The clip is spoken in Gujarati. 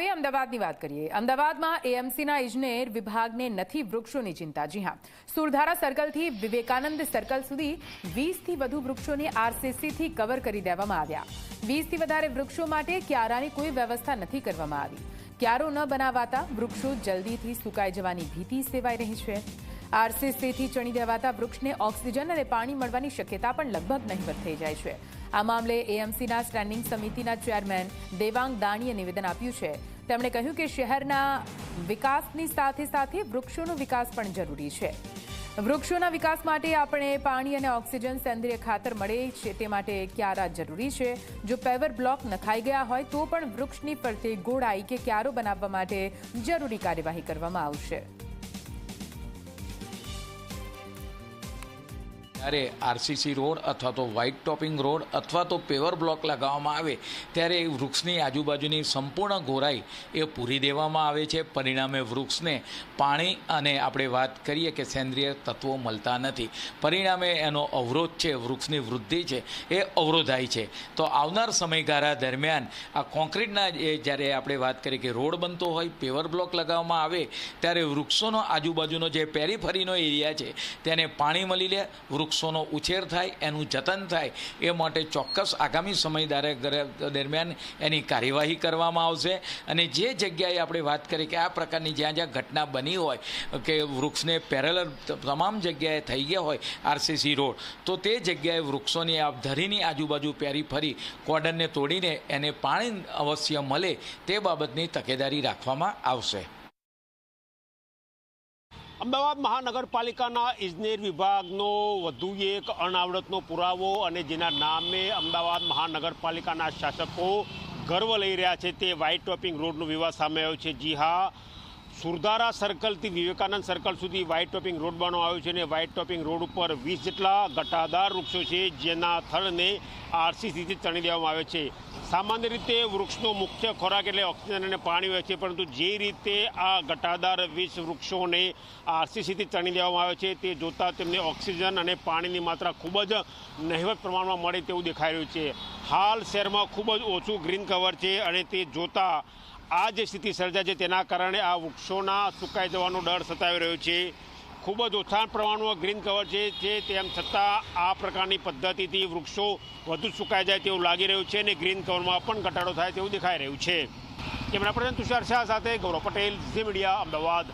હવે અમદાવાદની વાત કરીએ. અમદાવાદમાં એએમસીના ઇજનેર વિભાગને નથી વૃક્ષોની ચિંતા. જી હા. સુરધારા સર્કલથી વિવેકાનંદ સર્કલ સુધી વીસથી વધુ વૃક્ષોને આરસીસીથી કવર કરી દેવામાં આવ્યા. વીસથી વધારે વૃક્ષો માટે ક્યારાની કોઈ વ્યવસ્થા નથી કરવામાં આવી. ક્યારો ન બનાવાતા વૃક્ષો જલ્દીથી સુકાઈ જવાની ભીતિ સેવાઈ રહી છે. આરસીસીથી ચણી દેવાતા વૃક્ષને ઓક્સિજન અને પાણી મળવાની શક્યતા પણ લગભગ નહીવત થઈ જાય છે. આ મામલે એએમસીના સ્ટેન્ડિંગ સમિતિના ચેરમેન દેવાંગ દાણીએ નિવેદન આપ્યું છે. તેમણે કહ્યું કે શહેરના વિકાસની સાથે સાથે વૃક્ષોનો વિકાસ પણ જરૂરી છે. વૃક્ષોના વિકાસ માટે આપણે પાણી અને ઓક્સિજન સેન્દ્રિય ખાતર મળે છે તે માટે ક્યારા જરૂરી છે? જો પેવર બ્લોક નખાઈ ગયા હોય તો પણ વૃક્ષની ફરતે ગોળાઈ કે ક્યારો બનાવવા માટે જરૂરી કાર્યવાહી કરવામાં આવશે. ત્યારે આરસીસી રોડ અથવા તો વ્હાઇટ ટોપિંગ રોડ અથવા તો પેવર બ્લોક લગાવવામાં આવે, ત્યારે એ વૃક્ષની આજુબાજુની સંપૂર્ણ ગોરાઈ એ પૂરી દેવામાં આવે છે. પરિણામે વૃક્ષને પાણી અને આપણે વાત કરીએ કે સેન્દ્રિય તત્વો મળતા નથી. પરિણામે એનો અવરોધ છે, વૃક્ષની વૃદ્ધિ છે, એ અવરોધાય છે. તો આવનાર સમયગાળા દરમિયાન આ કોન્ક્રીટના એ જ્યારે આપણે વાત કરીએ કે રોડ બનતો હોય પેવર બ્લોક લગાવવામાં આવે, ત્યારે વૃક્ષોનો આજુબાજુનો જે પેરીફરીનો એરિયા છે, તેને પાણી મળી લે વૃક્ષોનો ઉછેર થાય, એનું જતન થાય, એ માટે ચોક્કસ આગામી સમય દરમિયાન એની કાર્યવાહી કરવામાં આવશે. અને જે જગ્યાએ આપણે વાત કરી કે આ પ્રકારની જ્યાં જ્યાં ઘટના બની હોય, કે વૃક્ષને પેરેલર તમામ જગ્યાએ થઈ ગયા હોય, આરસીસી રોડ, તો તે જગ્યાએ વૃક્ષોની આ ધરીની આજુબાજુ પેરી ફરી કોર્ડનને તોડીને એને પાણી અવશ્ય મળે તે બાબતની તકેદારી રાખવામાં આવશે. અમદાવાદ મહાનગરપાલિકાના ઇજનેર વિભાગનો વધુ એક અણાવડતનો પુરાવો અને જેના નામે અમદાવાદ મહાનગરપાલિકાના શાસકો ગર્વ લઈ રહ્યા છે તે વ્હાઇટ ટોપિંગ રોડનો વિવાદ સામે આવ્યો છે. જી હા, સુરધારા સર્કલથી વિવેકાનંદ સર્કલ સુધી વ્હાઇટ ટોપિંગ રોડ બનાવવામાં આવ્યો છે અને વ્હાઇટ ટોપિંગ રોડ ઉપર વીસ જેટલા ઘટાદાર વૃક્ષો છે જેના થળને આરસીસીથી ચણી દેવામાં આવે છે. સામાન્ય રીતે વૃક્ષનો મુખ્ય ખોરાક એટલે ઓક્સિજન અને પાણી હોય છે, પરંતુ જે રીતે આ ઘટાદાર વીસ વૃક્ષોને આરસીસીથી ચણી દેવામાં આવે છે, તે જોતાં તેમને ઓક્સિજન અને પાણીની માત્રા ખૂબ જ નહિવત પ્રમાણમાં મળે તેવું દેખાઈ રહ્યું છે. હાલ શહેરમાં ખૂબ જ ઓછું ગ્રીન કવર છે અને તે જોતાં આ જે સ્થિતિ સર્જાય છે તેના કારણે આ વૃક્ષોના સુકાઈ જવાનો ડર સતાવી રહ્યો છે. ખૂબ જ ઓછા પ્રમાણમાં ગ્રીન કવર છે જે તેમ છતાં આ પ્રકારની પદ્ધતિથી વૃક્ષો વધુ સુકાઈ જાય તેવું લાગી રહ્યું છે અને ગ્રીન કવરમાં પણ ઘટાડો થાય તેવું દેખાઈ રહ્યું છે. કેમેરા પર્સન તુષાર શાહ સાથે ગૌરવ પટેલ, ઝી મીડિયા, અમદાવાદ.